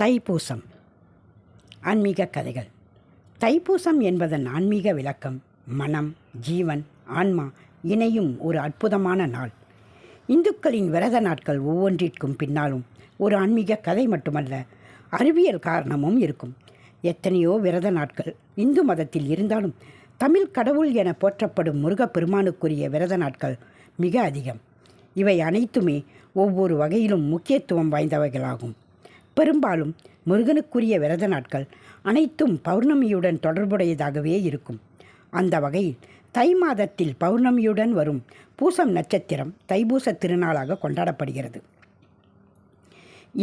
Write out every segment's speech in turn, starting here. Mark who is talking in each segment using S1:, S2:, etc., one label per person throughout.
S1: தைப்பூசம் ஆன்மீக கதைகள். தைப்பூசம் என்பதன் ஆன்மீக விளக்கம் மனம் ஜீவன் ஆன்மா இணையும் ஒரு அற்புதமான நாள். இந்துக்களின் விரத நாட்கள் ஒவ்வொன்றிற்கும் பின்னாலும் ஒரு ஆன்மீக கதை மட்டுமல்ல அறிவியல் காரணமும் இருக்கும். எத்தனையோ விரத நாட்கள் இந்து மதத்தில் இருந்தாலும் தமிழ் கடவுள் என போற்றப்படும் முருகப்பெருமானுக்குரிய விரத நாட்கள் மிக அதிகம். இவை அனைத்துமே ஒவ்வொரு வகையிலும் முக்கியத்துவம் வாய்ந்தவைகளாகும். பெரும்பாலும் முருகனுக்குரிய விரத நாட்கள் அனைத்தும் பௌர்ணமியுடன் தொடர்புடையதாகவே இருக்கும். அந்த வகையில் தை மாதத்தில் பௌர்ணமியுடன் வரும் பூசம் நட்சத்திரம் தைபூச திருநாளாக கொண்டாடப்படுகிறது.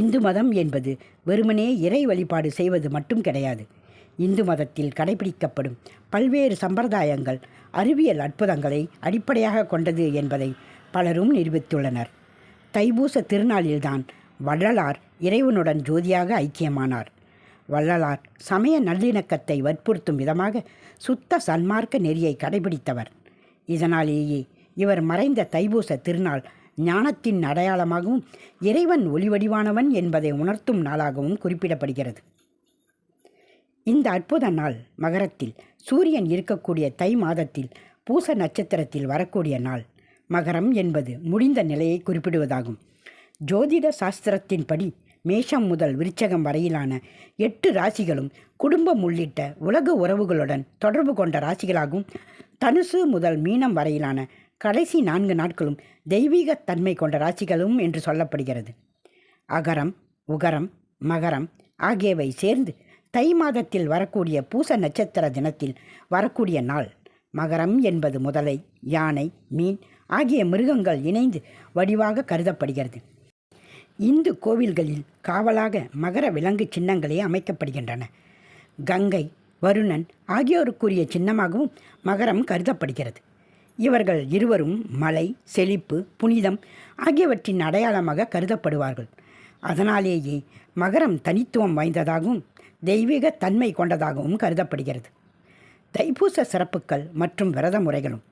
S1: இந்து மதம் என்பது வெறுமனே இறை வழிபாடு செய்வது மட்டும் கிடையாது. இந்து மதத்தில் கடைபிடிக்கப்படும் பல்வேறு சம்பிரதாயங்கள் அறிவியல் அற்புதங்களை அடிப்படையாக கொண்டது என்பதை பலரும் நிரூபித்துள்ளனர். தைபூச திருநாளில்தான் வள்ளலார் இறைவனுடன் ஜோதியாக ஐக்கியமானார். வள்ளலார் சமய நல்லிணக்கத்தை வற்புறுத்தும் விதமாக சுத்த சன்மார்க்க நெறியை கடைபிடித்தவர். இதனாலேயே இவர் மறைந்த தைபூச திருநாள் ஞானத்தின் அடையாளமாகவும் இறைவன் ஒளிவடிவானவன் என்பதை உணர்த்தும் நாளாகவும் குறிப்பிடப்படுகிறது. இந்த அற்புத நாள் மகரத்தில் சூரியன் இருக்கக்கூடிய தை மாதத்தில் பூச நட்சத்திரத்தில் வரக்கூடிய நாள். மகரம் என்பது முடிந்த நிலையை குறிப்பிடுவதாகும். ஜோதிட சாஸ்திரத்தின்படி மேஷம் முதல் விருச்சகம் வரையிலான எட்டு ராசிகளும் குடும்பம் உள்ளிட்ட உலக உறவுகளுடன் தொடர்பு கொண்ட ராசிகளாகவும் தனுசு முதல் மீனம் வரையிலான கடைசி நான்கு நாட்களும் தெய்வீகத்தன்மை கொண்ட ராசிகளும் என்று சொல்லப்படுகிறது. அகரம் உகரம் மகரம் ஆகியவை சேர்ந்து தை மாதத்தில் வரக்கூடிய பூச நட்சத்திர தினத்தில் வரக்கூடிய நாள். மகரம் என்பது முதலை யானை மீன் ஆகிய மிருகங்கள் இணைந்து வடிவாக கருதப்படுகிறது. இந்து கோவில்களில் காவலாக மகர விலங்கு சின்னங்களே அமைக்கப்படுகின்றன. கங்கை வருணன் ஆகியோருக்குரிய சின்னமாகவும் மகரம் கருதப்படுகிறது. இவர்கள் இருவரும் மலை செழிப்பு புனிதம் ஆகியவற்றின் அடையாளமாக கருதப்படுவார்கள். அதனாலேயே மகரம் தனித்துவம் வாய்ந்ததாகவும் தெய்வீக தன்மை கொண்டதாகவும் கருதப்படுகிறது. தைப்பூச சிறப்புகள் மற்றும் விரத முறைகளும்.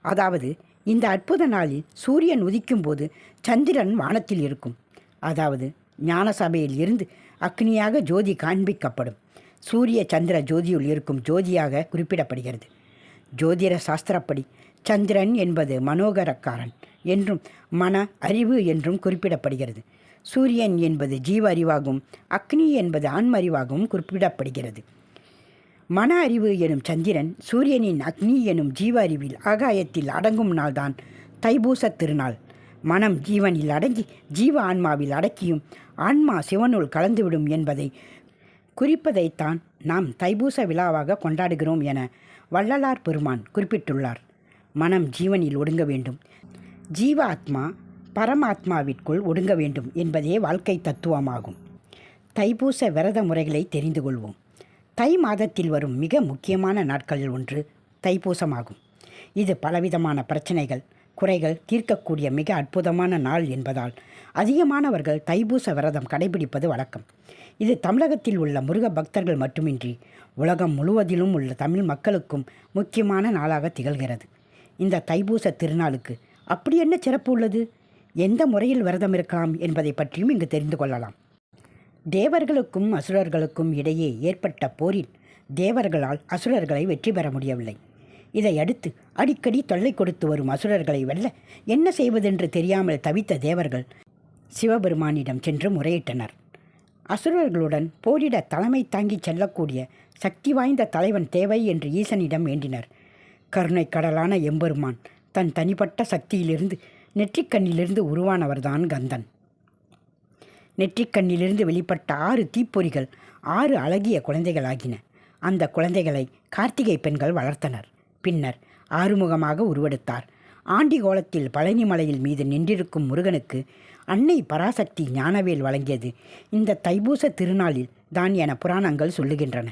S1: அதாவது இந்த அற்புத நாளில் சூரியன் உதிக்கும் போது சந்திரன் வானத்தில் இருக்கும். அதாவது ஞான சபையில் இருந்து அக்னியாக ஜோதி காண்பிக்கப்படும். சூரிய சந்திர ஜோதியுள் இருக்கும் ஜோதியாக குறிப்பிடப்படுகிறது. ஜோதிட சாஸ்திரப்படி சந்திரன் என்பது மனோகரக்காரன் என்றும் மன அறிவு என்றும் குறிப்பிடப்படுகிறது. சூரியன் என்பது ஜீவ அறிவாகவும் அக்னி என்பது ஆன்ம அறிவாகவும் குறிப்பிடப்படுகிறது. மன அறிவு எனும் சந்திரன் சூரியனின் அக்னி எனும் ஜீவ அறிவில் ஆகாயத்தில் அடங்கும் நாள்தான் தைபூச திருநாள். மனம் ஜீவனில் அடங்கி ஜீவ ஆன்மாவில் அடக்கியும் ஆன்மா சிவனுள் கலந்துவிடும் என்பதை குறிப்பதைத்தான் நாம் தைபூச விழாவாக கொண்டாடுகிறோம் என வள்ளலார் பெருமான் குறிப்பிட்டுள்ளார். மனம் ஜீவனில் ஒடுங்க வேண்டும். ஜீவ ஆத்மா பரமாத்மாவிற்குள் ஒடுங்க வேண்டும் என்பதே வாழ்க்கை தத்துவமாகும். தைபூச விரத முறைகளை தெரிந்து கொள்வோம். தை மாதத்தில் வரும் மிக முக்கியமான நாட்களில் ஒன்று தைப்பூசமாகும் இது பலவிதமான பிரச்சனைகள். குறைகள் தீர்க்கக்கூடிய மிக அற்புதமான நாள் என்பதால் அதிகமானவர்கள் தைப்பூச விரதம் கடைபிடிப்பது வழக்கம். இது தமிழகத்தில் உள்ள முருக பக்தர்கள் மட்டுமின்றி உலகம் முழுவதிலும் உள்ள தமிழ் மக்களுக்கும் முக்கியமான நாளாக திகழ்கிறது. இந்த தைப்பூச திருநாளுக்கு அப்படி என்ன சிறப்பு உள்ளது? எந்த முறையில் விரதம் இருக்கலாம் என்பதை பற்றியும் இங்கு தெரிந்து கொள்ளலாம். தேவர்களுக்கும் அசுரர்களுக்கும் இடையே ஏற்பட்ட போரில் தேவர்களால் அசுரர்களை வெற்றி பெற முடியவில்லை. இதையடுத்து அடிக்கடி தொல்லை கொடுத்து வரும் அசுரர்களை வெல்ல என்ன செய்வதென்று தெரியாமல் தவித்த தேவர்கள் சிவபெருமானிடம் சென்று முறையிட்டனர். அசுரர்களுடன் போரிட தலைமை தாங்கி செல்லக்கூடிய சக்தி வாய்ந்த தலைவன் தேவை என்று ஈசனிடம் வேண்டினர். கருணை கடலான எம்பெருமான் தன் தனிப்பட்ட சக்தியிலிருந்து நெற்றிக்கண்ணிலிருந்து உருவானவர்தான் கந்தன். நெற்றிக்கண்ணிலிருந்து வெளிப்பட்ட ஆறு தீப்பொறிகள் ஆறு அழகிய குழந்தைகளாகின. அந்த குழந்தைகளை கார்த்திகை பெண்கள் வளர்த்தனர். பின்னர் ஆறுமுகமாக உருவெடுத்தார். ஆண்டி கோலத்தில் பழனி மலையில் மீது நின்றிருக்கும் முருகனுக்கு அன்னை பராசக்தி ஞானவேல் வழங்கியது. இந்த தைபூச திருநாளில் தான் என புராணங்கள் சொல்லுகின்றன.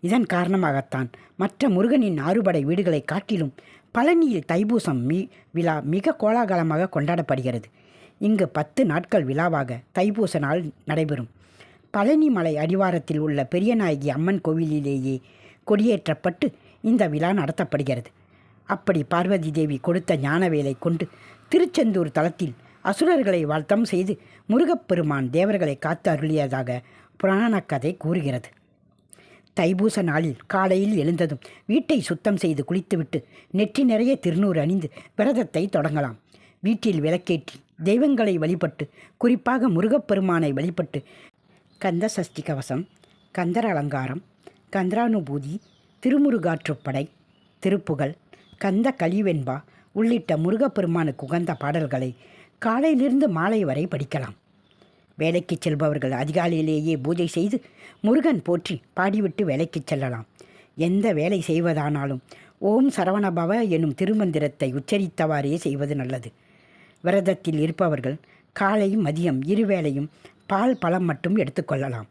S1: இதன் காரணமாகத்தான் மற்ற முருகனின் ஆறுபடை வீடுகளை காட்டிலும் பழனியில் தைபூசம் மீ விழா மிக கோலாகலமாக கொண்டாடப்படுகிறது. இங்கு பத்து நாட்கள் விழாவாக தைப்பூச நாள் நடைபெறும். பழனி மலை அடிவாரத்தில் உள்ள பெரியநாயகி அம்மன் கோவிலிலேயே கொடியேற்றப்பட்டு இந்த விழா நடத்தப்படுகிறது. அப்படி பார்வதி தேவி கொடுத்த ஞானவேலை கொண்டு திருச்செந்தூர் தலத்தில் அசுரர்களை வர்த்தம் செய்து முருகப்பெருமான் தேவர்களை காத்து அருளியதாக புராணக் கதை கூறுகிறது. தைபூச நாளில் காலையில் எழுந்ததும் வீட்டை சுத்தம் செய்து குளித்துவிட்டு நெற்றி நிறைய திருநூறு அணிந்து விரதத்தை தொடங்கலாம். வீட்டில் விளக்கேற்றி தெய்வங்களை வழிபட்டு குறிப்பாக முருகப்பெருமானை வழிபட்டு கந்த சஷ்டி கவசம் கந்தர் அலங்காரம் கந்தரானுபூதி திருமுருகாற்றுப்படை திருப்புகழ் கந்த கலிவெண்பா உள்ளிட்ட முருகப்பெருமானுக்கு உகந்த பாடல்களை காலையிலிருந்து மாலை வரை படிக்கலாம். வேலைக்கு செல்பவர்கள் அதிகாலையிலேயே பூஜை செய்து முருகன் போற்றி பாடிவிட்டு வேலைக்கு செல்லலாம். எந்த வேலை செய்வதானாலும் ஓம் சரவணபவ எனும் திருமந்திரத்தை உச்சரித்தவாறே செய்வது நல்லது. விரதத்தில் இருப்பவர்கள் காலை மதியம் இருவேளையும் பால் பழம் மட்டும் எடுத்துக்கொள்ளலாம்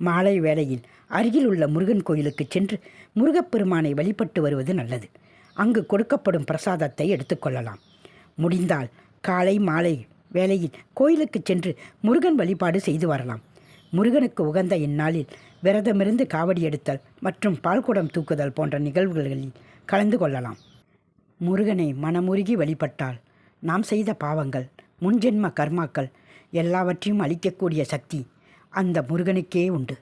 S1: மாலை வேளையில் அருகில் உள்ள முருகன் கோயிலுக்கு சென்று முருகப்பெருமானை வழிபட்டு வருவது நல்லது. அங்கு கொடுக்கப்படும் பிரசாதத்தை எடுத்துக்கொள்ளலாம் முடிந்தால் காலை மாலை வேளையில் கோயிலுக்கு சென்று முருகன் வழிபாடு செய்து வரலாம். முருகனுக்கு உகந்த இந்நாளில் விரதமிருந்து காவடி எடுத்தல் மற்றும் பால்குடம் தூக்குதல் போன்ற நிகழ்வுகளில் கலந்து கொள்ளலாம். முருகனை மனமுருகி வழிபட்டால் நாம் செய்த பாவங்கள் முன்ஜென்ம கர்மாக்கள் எல்லாவற்றையும் அழிக்கக்கூடிய சக்தி அந்த முருகனுக்கே உண்டு.